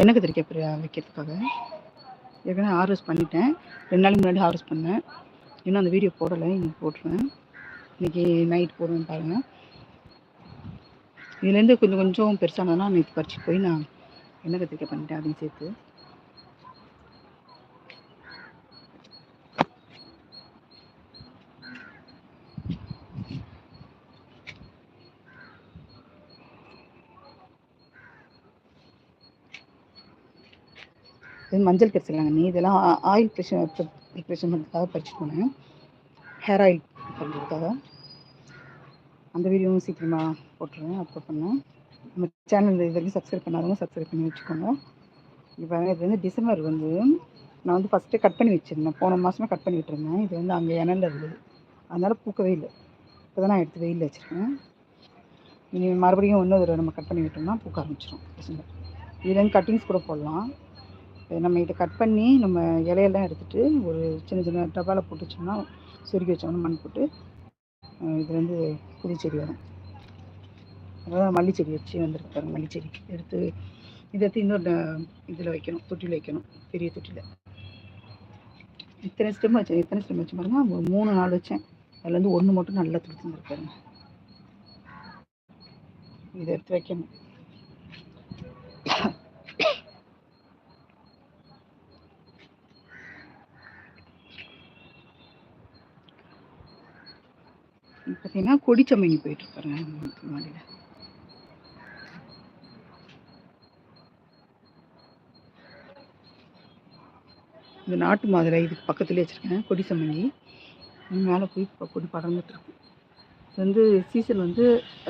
எண்ணெய் கத்திரிக்காய் வைக்கிறதுக்காக. ஏற்கனவே ஹார்வெஸ்ட் பண்ணிட்டேன். ரெண்டு நாளைக்கு முன்னாடி ஹார்வெஸ்ட் பண்ணேன். இன்னும் அந்த வீடியோ போடலை இன்னைக்கு போட்டுருவேன். இன்னைக்கு நைட் போடுவேன் பாருங்கள் இதுலேருந்து கொஞ்சம் கொஞ்சம் பெருசானதுன்னா நேற்று பறிச்சு போய் நான் எண்ணெய் கத்திரிக்காய் பண்ணிட்டேன் அதையும் சேர்த்து. இது மஞ்சள் கரிசலாங்க நீ இதெல்லாம் ஆயில் ப்ரெஷர் ப்ரிப்ரேஷன் பண்ணுறதுக்காக பறிச்சுட்டு போனேன். ஹேர் ஆயில் பண்ணுறதுக்காக. அந்த வீடியோவும் சீக்கிரமாக போட்டுருவேன். அப்லோட் பண்ணேன் நம்ம சேனல் இது வரைக்கும் சப்ஸ்கிரைப் பண்ணாதவங்க சப்ஸ்கிரைப் பண்ணி வச்சுக்கோங்க. இப்போ இது வந்து டிசம்பர் வந்து நான் வந்து ஃபஸ்ட்டு கட் பண்ணி வச்சுருந்தேன். போன மாதமே கட் பண்ணி விட்டுருந்தேன். இது வந்து அங்கே இணையில் இருந்தது அதனால் பூக்கவே இல்லை. இப்போ தான் நான் எடுத்து வெயிலில் வச்சுருக்கேன். இனி மறுபடியும் ஒன்று தடவை நம்ம கட் பண்ணி விட்டோம்னா பூக்க ஆரம்பிச்சிடும் டிசம்பர். இதுலேருந்து கட்டிங்ஸ் கூட போடலாம். நம்ம இதை கட் பண்ணி நம்ம இலையெல்லாம் எடுத்துகிட்டு ஒரு சின்ன சின்ன டப்பாவில் போட்டு வச்சோம்னா சொருக்கி வச்சோம்னா மண் போட்டு இது வந்து புது செடி வரும். அதாவது மல்லிச்செடி வச்சு வந்திருக்கு பாருங்க மல்லிச்செடி. எடுத்து இதை எடுத்து இன்னொரு இதில் வைக்கணும் தொட்டியில் வைக்கணும் பெரிய தொட்டியில் இத்தனை ஸ்டெம் வச்சேன் எத்தனை ஸ்டெம் வச்சு பாருங்க ஒரு மூணு நாள் வச்சேன். அதில் வந்து ஒன்று மட்டும் நல்லா துடுத்துருந்துருக்காருங்க இதை எடுத்து வைக்கணும். பார்த்தீங்கன்னா கொடிச்சம்மங்கி போயிட்டு இருப்பாருங்க மாடியில் இந்த நாட்டு மாதுளை இதுக்கு பக்கத்துலேயே வச்சுருக்கேன் கொடிசம்மங்கி மேலே போய் இப்போ கொடி படர்ந்துட்டுருக்கு இது வந்து சீசன் வந்து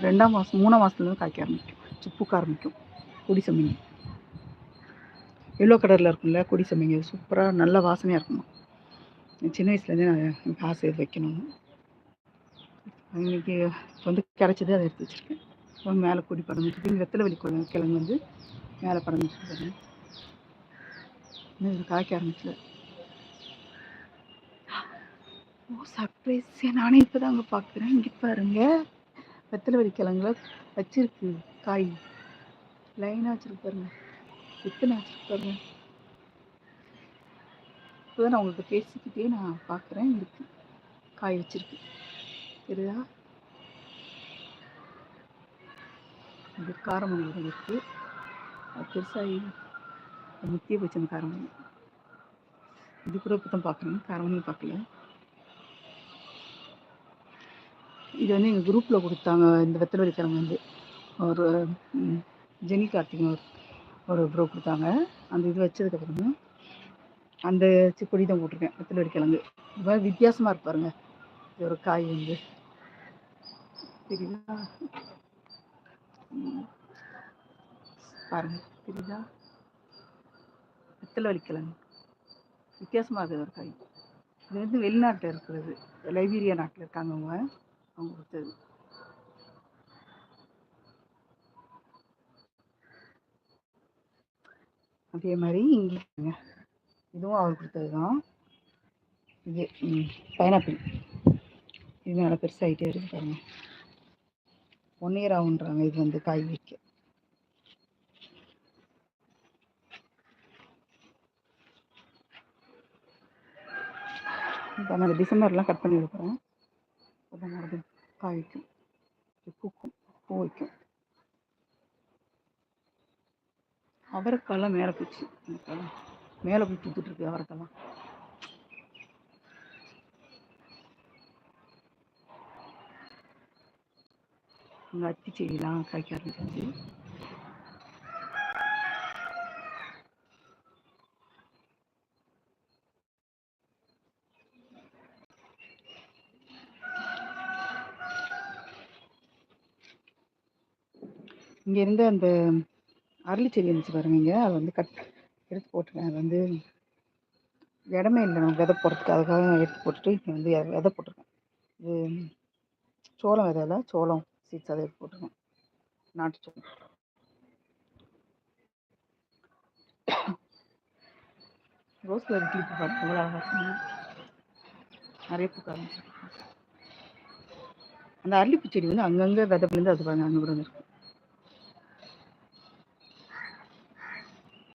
ரெண்டாம் மாதம் மூணாம் மாதத்துலேருந்து காய்க்க ஆரம்பிக்கும். பூக்க ஆரம்பிக்கும். கொடிசம்மங்கி எல்லோ கலரில் இருக்கும்ல கொடி சம்மங்கி சூப்பராக நல்ல வாசனையாக இருக்கணும் சின்ன வயசுலேருந்தே நான் எனக்கு ஆசை வைக்கணும்னு இன்னைக்கு வந்து கிடைச்சது அதை எடுத்து வச்சுருக்கேன். மேலே கூடி பறந்துட்டு வெத்தலை வலி கிழங்கு கிழங்கு வந்து மேலே பறந்துட்டு இன்னும் இது காய்க்க ஆரம்பிச்சல ஓ சர்ப்ரைஸ் நானே இப்போ தாங்க பார்க்குறேன் இங்கே பாருங்க. வெத்தலை வலி கிழங்குல வச்சிருக்கு காய். லைனாக வச்சிருக்கு பாருங்க. எத்தனை வச்சிருக்கு பாருங்க. இப்போ நான் உங்கள்கிட்ட பேசிக்கிட்டே நான் பார்க்குறேன் இருக்கு. காய் வச்சிருக்கு. இருக்குதா இது காரமணி இருக்குது அது பெருசாகி முத்திய போச்சு அந்த காரமணி. இது கூட இப்போ தான் பார்க்குறேன் காரமணி பார்க்கல இது வந்து எங்கள் குரூப்பில் கொடுத்தாங்க. இந்த வெத்தலை கிழங்கு வந்து. ஒரு ஜெனி கார்த்திகன் ஒரு ஒரு ப்ரோ கொடுத்தாங்க. அந்த இது வச்சதுக்கப்புறமா அந்த கொடி தான் போட்டிருக்கேன். வெத்தலை கிழங்கு. இது மாதிரி வித்தியாசமாக இருப்பாருங்க ஒரு காய் வந்து. தெரியுதா? பாருங்க தெரியுதா? வெத்தலை வலிக்கலங்க. வித்தியாசமாக இருக்குது ஒரு காய். இது வந்து வெளிநாட்டில் இருக்கிறது. லைபீரியா நாட்டில் இருக்காங்க அவங்க. அவங்க கொடுத்தது. அதே மாதிரி இங்கே இதுவும் அவர் கொடுத்தது தான் இது பைனாப்பிள். இது மேலே பெருசாகிட்டே இருக்கு பாருங்க. ஒன் இயர் ஆகுன்றாங்க இது வந்து காய் வைக்க. இப்போ நான் டிசம்பர்லாம் கட் பண்ணி வைக்கிறேன் அப்போ மறுபடியும் காய் வைக்கும். பூக்கும் பூ வைக்கும். அவரைக்காயெல்லாம் மேலே போச்சு. மேலே போய் பூத்துட்ருக்கு அவரைக்காலாம் இங்கே அத்தி செடிலாம் காய்க்க ஆரம்பிச்சிருச்சு இங்கே இருந்து அந்த அரளி செடி இருந்துச்சு பாருங்க இங்கே. அதை வந்து கட் எடுத்து போட்டுருக்கேன் அது வந்து இடமே இல்லை. நம்ம விதை போடுறதுக்கு அதுக்காக எடுத்து போட்டுட்டு இங்கே வந்து விதை போட்டிருக்கேன். இது சோளம் விதையில சோளம். சீட்ஸ் அதை போட்டுக்கணும் போட்டுருக்கேன் நாட்டு சோளம் ரோஸ் கலர் கிளிப்பு பார்த்து எவ்வளோ அழகாக நிறைய பூக்க ஆரம்பிச்சிருக்கு அந்த அரளிப்பூ செடி வந்து அங்கங்கே விதை விழுந்து அது பாருங்க அங்கே விழுந்துருக்கும்